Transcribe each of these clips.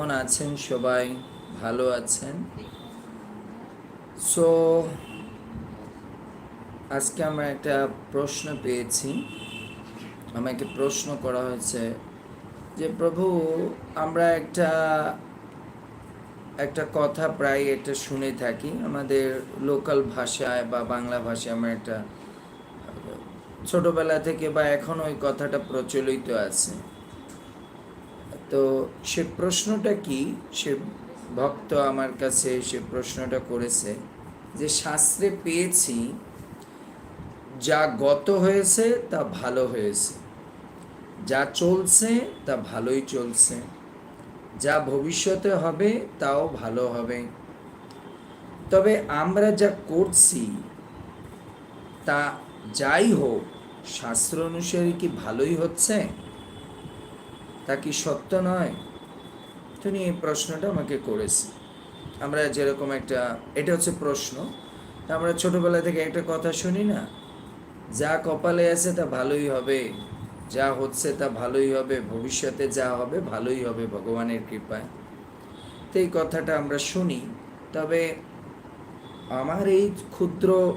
কেমন আছেন সবাই? ভালো আছেন? সো আজকে আমরা একটা প্রশ্ন পেয়েছি। আমাকে প্রশ্ন করা হয়েছে যে, প্রভু, আমরা একটা একটা কথা প্রায় একটা শুনে থাকি। আমাদের লোকাল ভাষায় বা বাংলা ভাষায় আমরা একটা, ছোটবেলা থেকে বা এখন ওই কথাটা প্রচলিত আছে। তো সে প্রশ্নটা কি? সে ভক্ত আমার কাছে সে প্রশ্নটা করেছে যে শাস্ত্রে পেয়েছি যা গত হয়েছে তা ভালো হয়েছে। যা চলছে তা ভালোই চলছে। যা ভবিষ্যতে হবে তাও ভালো হবে। তবে আমরা যা করছি তা যাই হোক, শাস্ত্র অনুসারে কি ভালোই হচ্ছে? তা কি সত্য নয়? তিনি এই প্রশ্নটা আমাকে করেছে। আমরা যেরকম একটা, এটা হচ্ছে প্রশ্ন। আমরা ছোটবেলা থেকে একটা কথা শুনি না? যা কপালে আছে তা ভালোই হবে, যা হচ্ছে তা ভালোই হবে, ভবিষ্যতে যা হবে ভালোই হবে ভগবানের কৃপায়। তো এই কথাটা আমরা শুনি, তবে আমার এই ক্ষুদ্র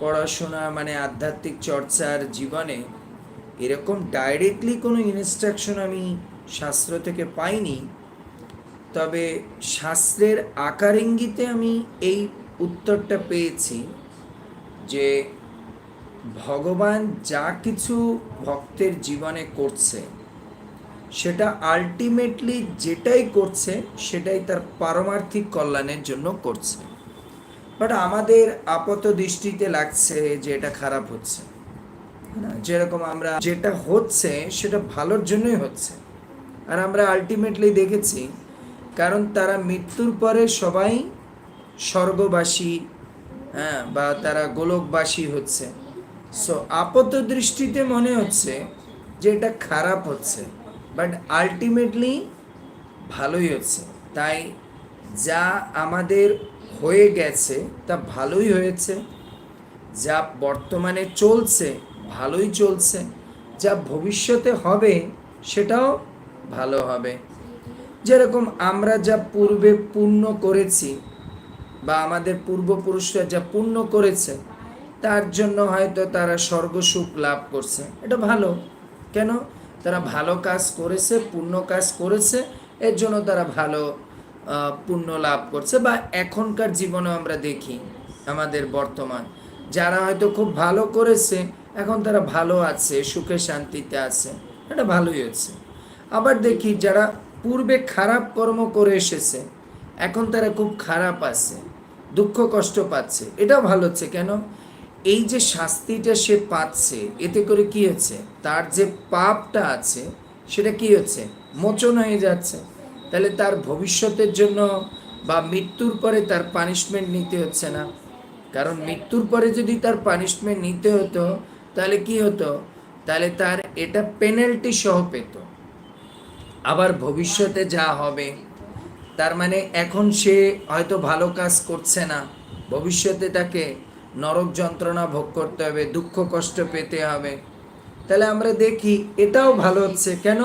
পড়াশোনা মানে আধ্যাত্মিক চর্চার জীবনে এরকম ডাইরেক্টলি কোনো ইনস্ট্রাকশন আমি শাস্ত্র থেকে পাইনি, তবে শাস্ত্রের আকার ইঙ্গিতে আমি এই উত্তরটা পেয়েছি যে ভগবান যা কিছু ভক্তের জীবনে করছে, সেটা আলটিমেটলি যেটাই করছে, সেটাই তার পারমার্থিক কল্যাণের জন্য করছে। বাট আমাদের আপাত দৃষ্টিতে লাগছে যে এটা খারাপ হচ্ছে। না। যেরকম আমরা যেটা হচ্ছে, সেটা ভালোর জন্যই হচ্ছে। আর আমরা আলটিমেটলি দেখেছি, কারণ তারা মৃত্যুর পরে সবাই স্বর্গবাসী হ্যাঁ বা তারা গোলকবাসী হচ্ছে। সো আপাত দৃষ্টিতে মনে হচ্ছে যে এটা খারাপ হচ্ছে বাট আলটিমেটলি ভালোই হচ্ছে। তাই যা আমাদের হয়ে গেছে, তা ভালোই হয়েছে। যা বর্তমানে চলছে ভালোই চলছে, যা ভবিষ্যতে হবে সেটাও ভালো হবে। যেরকম আমরা যা পূর্বে পূর্ণ করেছি বা আমাদের পূর্বপুরুষরা যা পূর্ণ করেছে, তার জন্য হয়তো তারা স্বর্গসুখ লাভ করছে। এটা ভালো। কেন? তারা ভালো কাজ করেছে, পূর্ণ কাজ করেছে, এর জন্য তারা ভালো পুণ্য লাভ করছে বা এখনকার জীবনে আমরা দেখি আমাদের বর্তমান। যারা হয়তো খুব ভালো করেছে এখন তারা ভালো আছে, সুখে শান্তিতে আছে, এটা ভালোই হচ্ছে। আবার দেখি যারা পূর্বে খারাপ কর্ম করে এসেছে, এখন তারা খুব খারাপ আছে, দুঃখ কষ্ট পাচ্ছে, এটাও ভালো হচ্ছে। কেন? এই যে শাস্তিটা সে পাচ্ছে, এতে করে কি হচ্ছে? তার যে পাপটা আছে, সেটা কি হচ্ছে? মোচন হয়ে যাচ্ছে। তাহলে তার ভবিষ্যতের জন্য বা মৃত্যুর পরে তার পানিশমেন্ট নিতে হচ্ছে না। কারণ মৃত্যুর পরে যদি তার পানিশমেন্ট নিতে হতো তাহলে কি হতো? তাহলে তার এটা পেনাল্টি সহ পেত। আবার ভবিষ্যতে যা হবে, তার মানে এখন সে হয়তো ভালো কাজ করছে না। ভবিষ্যতে তাকে নরক যন্ত্রণা ভোগ করতে হবে, দুঃখ কষ্ট পেতে হবে। তাহলে আমরা দেখি, এটাও ভালো হচ্ছে। কেন?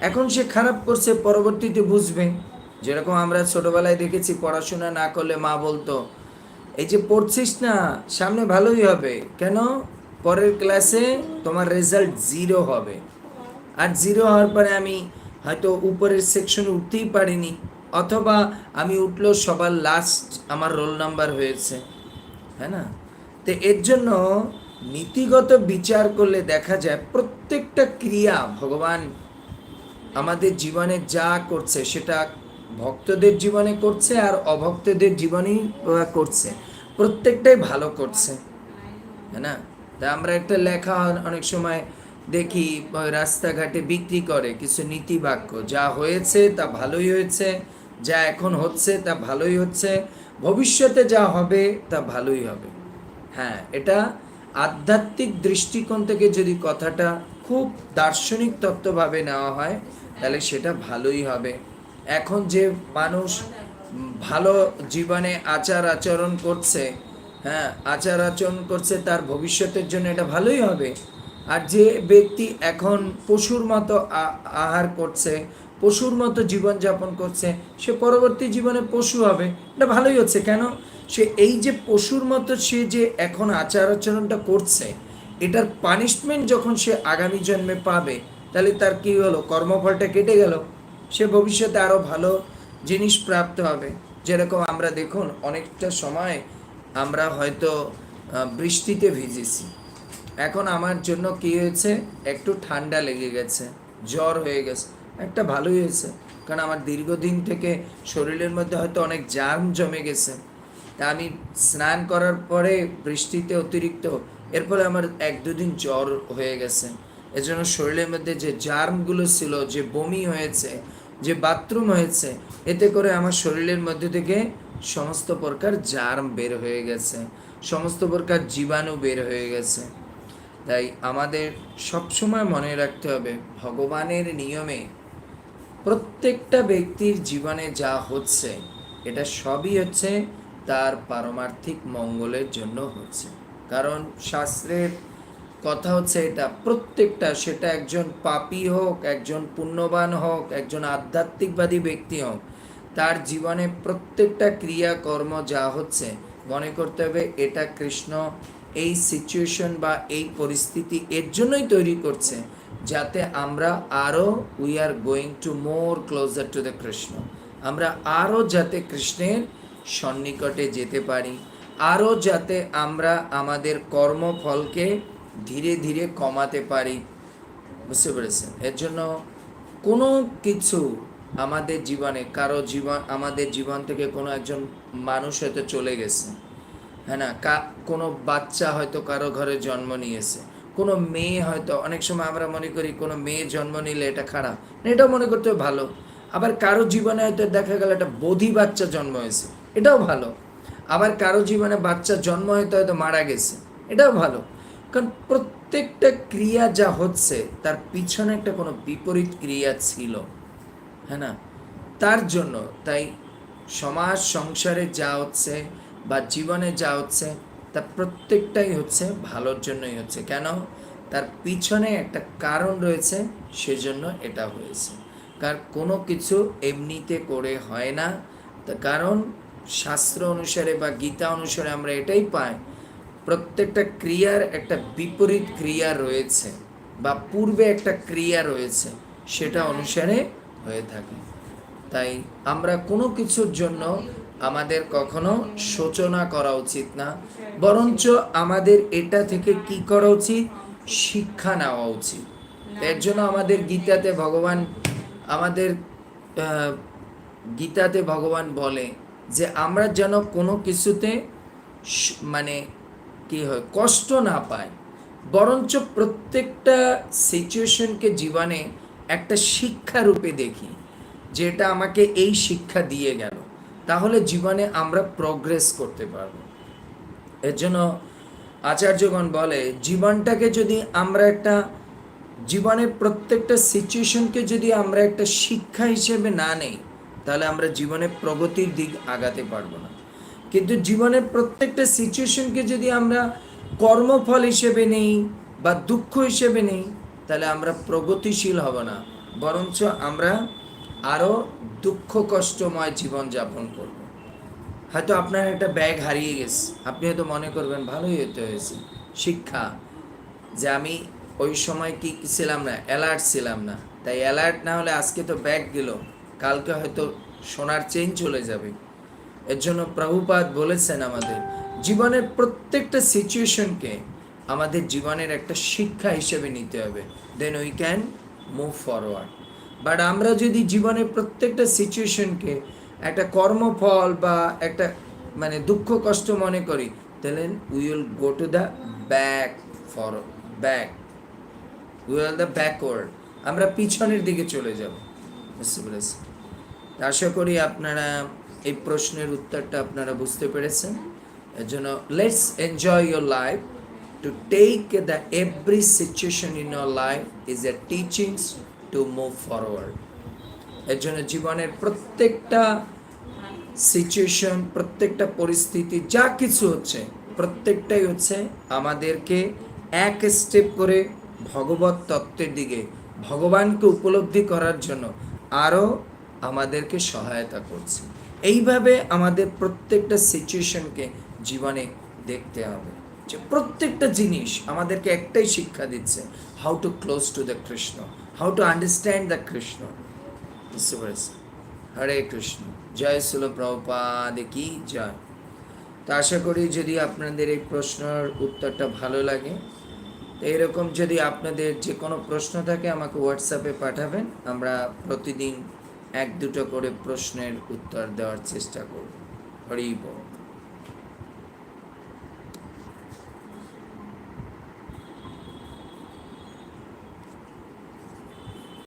এখন সে খারাপ করছে, পরবর্তীতে বুঝবে। যেরকম আমরা ছোটবেলায় দেখেছি, পড়াশোনা না করলে মা বলতো, এই যে পড়ছিস না, সামনে ভালোই হবে। কেন? পরের ক্লাসে তোমার রেজাল্ট জিরো হবে। আর জিরো হওয়ার পরে আমি হয়তো উপরের সেকশনে উঠতেই পারিনি, অথবা আমি উঠল সবার লাস্ট আমার রোল নাম্বার হয়েছে হ্যাঁ না? তো এর জন্য নীতিগত বিচার করলে দেখা যায় প্রত্যেকটা ক্রিয়া ভগবান আমাদের জীবনে যা করছে সেটা ভক্তদের জীবনে করছে আর অভক্তদের জীবনেই করছে। প্রত্যেকটাই ভালো করছে হ্যাঁ না? তা আমরা একটা লেখা অনেক সময় দেখি, রাস্তাঘাটে বিক্রি করে কিছু নীতি বাক্য যা হয়েছে তা ভালোই হয়েছে, যা এখন হচ্ছে তা ভালোই হচ্ছে, ভবিষ্যতে যা হবে তা ভালোই হবে। হ্যাঁ এটা আধ্যাত্মিক দৃষ্টিকোণ থেকে যদি কথাটা খুব দার্শনিক তত্ত্বভাবে নেওয়া হয়, তাহলে সেটা ভালোই হবে। এখন যে মানুষ ভালো জীবনে আচার আচরণ করছে হ্যাঁ আচার আচরণ করছে, তার ভবিষ্যতের জন্য এটা ভালোই হবে। আর যে ব্যক্তি এখন পশুর মতো আহার করছে, পশুর মতো জীবনযাপন করছে, সে পরবর্তী জীবনে পশু হবে, এটা ভালোই হচ্ছে। কেন? সে এই যে পশুর মতো সে যে এখন আচার আচরণটা করছে, এটার পানিশমেন্ট যখন সে আগামী জন্মে পাবে, তাহলে তার কি হলো? কর্মফলটা কেটে গেল। সে ভবিষ্যতে আরও ভালো জিনিস প্রাপ্ত হবে। যেরকম আমরা দেখুন, অনেকটা সময় আমরা হয়তো বৃষ্টিতে ভিজেছি। এখন আমার জন্য কি হয়েছে? একটু ঠান্ডা লেগে গেছে, জ্বর হয়ে গেছে। একটা ভালোই হয়েছে, কারণ আমার দীর্ঘদিন থেকে শরীরের মধ্যে হয়তো অনেক জার্ম জমে গেছে। তা আমি স্নান করার পরে বৃষ্টিতে অতিরিক্ত, এর ফলে আমার এক দুদিন জ্বর হয়ে গেছে। এজন্য শরীরের মধ্যে যে জার্মগুলো ছিল, যে বমি হয়েছে, যে বাথরুম হয়েছে, এতে করে আমার শরীরের মধ্যে থেকে সমস্ত প্রকার জার্ম বের হয়ে গেছে, সমস্ত প্রকার জীবাণু বের হয়ে গেছে। তাই আমাদের সবসময় মনে রাখতে হবে, ভগবানের নিয়মে প্রত্যেকটা ব্যক্তির জীবনে যা হচ্ছে, এটা সবই হচ্ছে তার পারমার্থিক মঙ্গলের জন্য হচ্ছে। কারণ শাস্ত্রের কথা হচ্ছে এটা, প্রত্যেকটা, সেটা একজন পাপী হোক, একজন পুণ্যবান হোক, একজন আধ্যাত্মিকবাদী ব্যক্তি হোক তার জীবনে প্রত্যেকটা ক্রিয়াকর্ম যা হচ্ছে, মনে করতে হবে এটা কৃষ্ণ এই সিচুয়েশন বা এই পরিস্থিতি এর জন্যই তৈরি করছে, যাতে আমরা আরও we are going to more closer to the Krishna. আমরা আরও যাতে কৃষ্ণের সন্নিকটে যেতে পারি আরও যাতে আমরা আমাদের কর্মফলকে ধীরে ধীরে কমাতে পারি। বুঝতে পেরেছেন? এর জন্য কোনো কিছু আমাদের জীবনে, কারও জীবন, আমাদের জীবন থেকে কোনো একজন মানুষ হয়তো চলে গেছে। হ্যাঁ না? কা, কোনো বাচ্চা হয়তো কারও ঘরে জন্ম নিয়েছে। কোনো মেয়ে হয়তো, অনেক সময় আমরা মনে করি কোনো মেয়ে জন্ম নিলে এটা খারাপ। এটাও মনে করতে ভালো। আবার কারও জীবনে হয়তো দেখা গেল একটা বোধি বাচ্চা জন্ম হয়েছে, এটাও ভালো। আবার কারও জীবনে বাচ্চা জন্ম হয়তো হয়তো মারা গেছে, এটাও ভালো। কারণ প্রত্যেকটা ক্রিয়া যা হচ্ছে, তার পিছনে একটা কোনো বিপরীত ক্রিয়া ছিল। হ্যাঁ না? তার জন্য তাই সমাজ, সংসারে যা হচ্ছে বা জীবনে যা হচ্ছে, তা প্রত্যেকটাই হচ্ছে ভালোর জন্যই হচ্ছে। কেন? তার পিছনে একটা কারণ রয়েছে, সেজন্য এটা হয়েছে। কার কোনো কিছু এমনিতে করে হয় না। তা কারণ শাস্ত্র অনুসারে বা গীতা অনুসারে আমরা এটাই পাই, প্রত্যেকটা ক্রিয়ার একটা বিপরীত ক্রিয়া রয়েছে বা পূর্বে একটা ক্রিয়া রয়েছে, সেটা অনুসারে হয়ে থাকে। তাই আমরা কোনো কিছুর জন্য আমাদের কখনো শোচনা করা উচিত না, বরঞ্চ আমাদের এটা থেকে কি করা উচিত? শিক্ষা নেওয়া উচিত। এর জন্য আমাদের গীতাতে ভগবান, আমাদের গীতাতে ভগবান বলে যে আমরা যেন কোনো কিছুতে মানে কি হয়, কষ্ট না পায় বরঞ্চ প্রত্যেকটা সিচুয়েশনকে জীবনে একটা শিক্ষা রূপে দেখি, যেটা আমাকে এই শিক্ষা দিয়ে গেল। তাহলে জীবনে আমরা প্রগ্রেস করতে পারব। এর জন্য আচার্যগণ বলে, জীবনটাকে যদি আমরা একটা, জীবনের প্রত্যেকটা সিচুয়েশনকে যদি আমরা একটা শিক্ষা হিসেবে না নেই, তাহলে আমরা জীবনে প্রগতির দিক আগাতে পারব না। কিন্তু জীবনের প্রত্যেকটা সিচুয়েশনকে যদি আমরা কর্মফল হিসেবে নেই বা দুঃখ হিসেবে নেই তাহলে আমরা প্রগতিশীল হব না, বরঞ্চ আমরা আরও দুঃখ কষ্টময় জীবন যাপন করব। হয়তো আপনার একটা ব্যাগ হারিয়ে গেছে, আপনি হয়তো মনে করবেন, ভালোই হতে হয়েছে, শিক্ষা। যে আমি ওই সময় কি ছিলাম না, অ্যালার্ট ছিলাম না। তাই অ্যালার্ট না হলে আজকে তো ব্যাগ গেল, কালকে হয়তো সোনার চেন চলে যাবে। এর জন্য প্রভুপাত বলেছেন আমাদের, জীবনের প্রত্যেকটা সিচুয়েশনকে আমাদের জীবনের একটা শিক্ষা হিসেবে নিতে হবে। Then we can move forward but আমরা যদি জীবনের প্রত্যেকটা সিচুয়েশনকে একটা কর্মফল বা একটা মানে দুঃখ, কষ্ট মনে করি, তাহলে we will go to the back for back we will the backward আমরা পিছনের দিকে চলে যাব। বুঝতে পেরেছি আশা করি আপনারা এই প্রশ্নের উত্তরটা আপনারা বুঝতে পেরেছেন। এর জন্য let's enjoy your life to take the every situation in your life is a teachings to move forward এর জন্য জীবনের প্রত্যেকটা সিচুয়েশন প্রত্যেকটা পরিস্থিতি, যা কিছু হচ্ছে, প্রত্যেকটাই হচ্ছে আমাদেরকে এক স্টেপ করে ভগবত তত্ত্বের দিকে, ভগবানকে উপলব্ধি করার জন্য আরও আমাদেরকে সহায়তা করছে। এইভাবে আমাদের প্রত্যেকটা সিচুয়েশনকে জীবনে দেখতে হবে। যে প্রত্যেকটা জিনিস আমাদেরকে একটাই শিক্ষা দিচ্ছে how to close to the Krishna how to understand the Krishna বুঝতে পেরেছি হরে কৃষ্ণ, জয় সুল প্রভুপাদ কি জয়। তো আশা করি যদি আপনাদের এই প্রশ্নের উত্তরটা ভালো লাগে এরকম যদি আপনাদের যে কোনো প্রশ্ন থাকে আমাকে হোয়াটসঅ্যাপে পাঠাবেন, আমরা প্রতিদিন এক দুটো করে প্রশ্নের উত্তর দেওয়ার চেষ্টা করব। হরি বল।